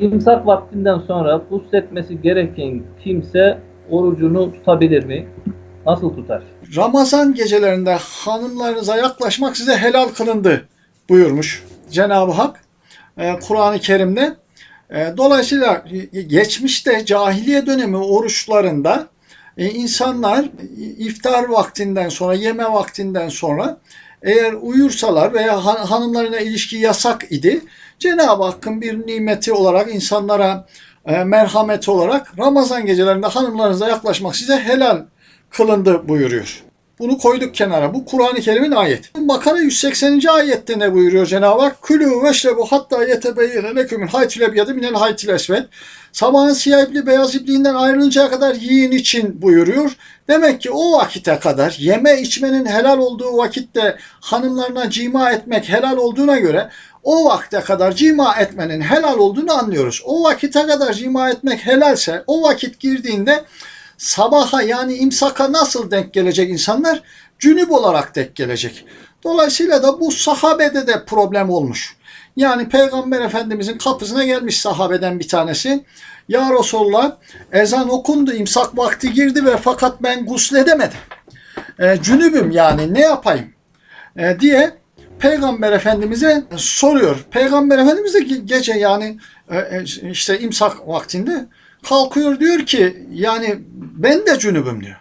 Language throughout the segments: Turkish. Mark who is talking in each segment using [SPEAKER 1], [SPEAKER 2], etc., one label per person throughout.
[SPEAKER 1] İmsak vaktinden sonra gusletmesi gereken kimse orucunu tutabilir mi? Nasıl tutar?
[SPEAKER 2] Ramazan gecelerinde hanımlarınıza yaklaşmak size helal kılındı buyurmuş Cenab-ı Hak e, Kur'an-ı Kerim'de. E, Dolayısıyla geçmişte cahiliye dönemi oruçlarında e, insanlar iftar vaktinden sonra, yeme vaktinden sonra eğer uyursalar veya han- hanımlarına ilişki yasak idi, Cenab-ı Hakk'ın bir nimeti olarak insanlara e, merhameti olarak Ramazan gecelerinde hanımlarınıza yaklaşmak size helal kılındı buyuruyor. Bunu koyduk kenara. Bu Kur'an-ı Kerim'in ayeti. Bakara 180. ayette ne buyuruyor Cenab-ı Hak? Külü veşrebu hatta yetebeyyene lekümün haytül ebyadu minel haytil esved. Sabahın siyah ipliği beyaz ipliğinden ayrılıncaya kadar yiyin için buyuruyor. Demek ki o vakite kadar yeme içmenin helal olduğu vakitte hanımlarına cima etmek helal olduğuna göre o vakte kadar cima etmenin helal olduğunu anlıyoruz. O vakite kadar cima etmek helalse o vakit girdiğinde sabaha yani imsaka nasıl denk gelecek insanlar? Cünüp olarak denk gelecek. Dolayısıyla da bu sahabede de problem olmuş. Yani Peygamber Efendimizin kapısına gelmiş sahabeden bir tanesi. Ya Resulallah ezan okundu, imsak vakti girdi ve fakat ben gusledemedim. E, cünübüm yani ne yapayım E, diye Peygamber Efendimiz'e soruyor. Peygamber Efendimiz de ge- gece yani e, e, işte imsak vaktinde kalkıyor diyor ki yani ben de cünübüm diyor.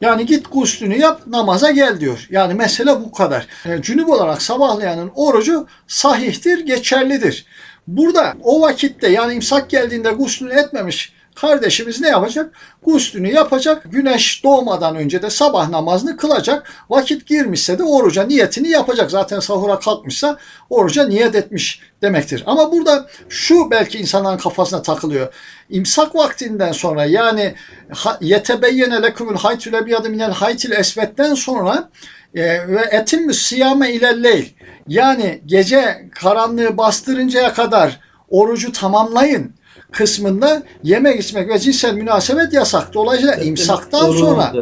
[SPEAKER 2] Yani git guslünü yap namaza gel diyor. Yani mesele bu kadar. E, cünüp olarak sabahlayanın orucu sahihtir, geçerlidir. Burada o vakitte yani imsak geldiğinde guslünü etmemiş kardeşimiz ne yapacak? Guslünü yapacak. Güneş doğmadan önce de sabah namazını kılacak. Vakit girmişse de oruca niyetini yapacak. Zaten sahura kalkmışsa oruca niyet etmiş demektir. Ama burada şu belki insanların kafasına takılıyor. İmsak vaktinden sonra yani yetebeyyene lekumul haytül ebyadu minel haytil esvetten sonra e, ve etimmü siyame ilelleyl yani gece karanlığı bastırıncaya kadar orucu tamamlayın kısmında yemek içmek ve cinsel münasebet yasak. Dolayısıyla imsaktan
[SPEAKER 1] Orucunuz
[SPEAKER 2] sonra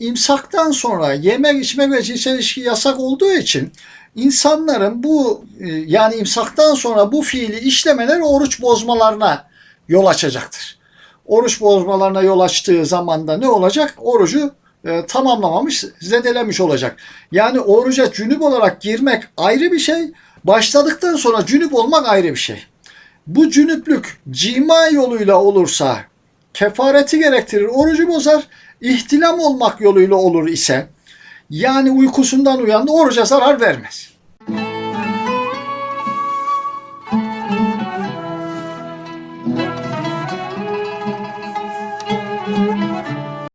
[SPEAKER 2] imsaktan sonra yemek içmek ve cinsel ilişki yasak olduğu için insanların bu e, yani imsaktan sonra bu fiili işlemeleri oruç bozmalarına yol açacaktır. Oruç bozmalarına yol açtığı zamanda ne olacak? Orucu e, tamamlamamış, zedelemiş olacak. Yani oruca cünüp olarak girmek ayrı bir şey, başladıktan sonra cünüp olmak ayrı bir şey. Bu cünüplük cima yoluyla olursa kefareti gerektirir, orucu bozar. İhtilam olmak yoluyla olur ise yani uykusundan uyandı oruca zarar vermez.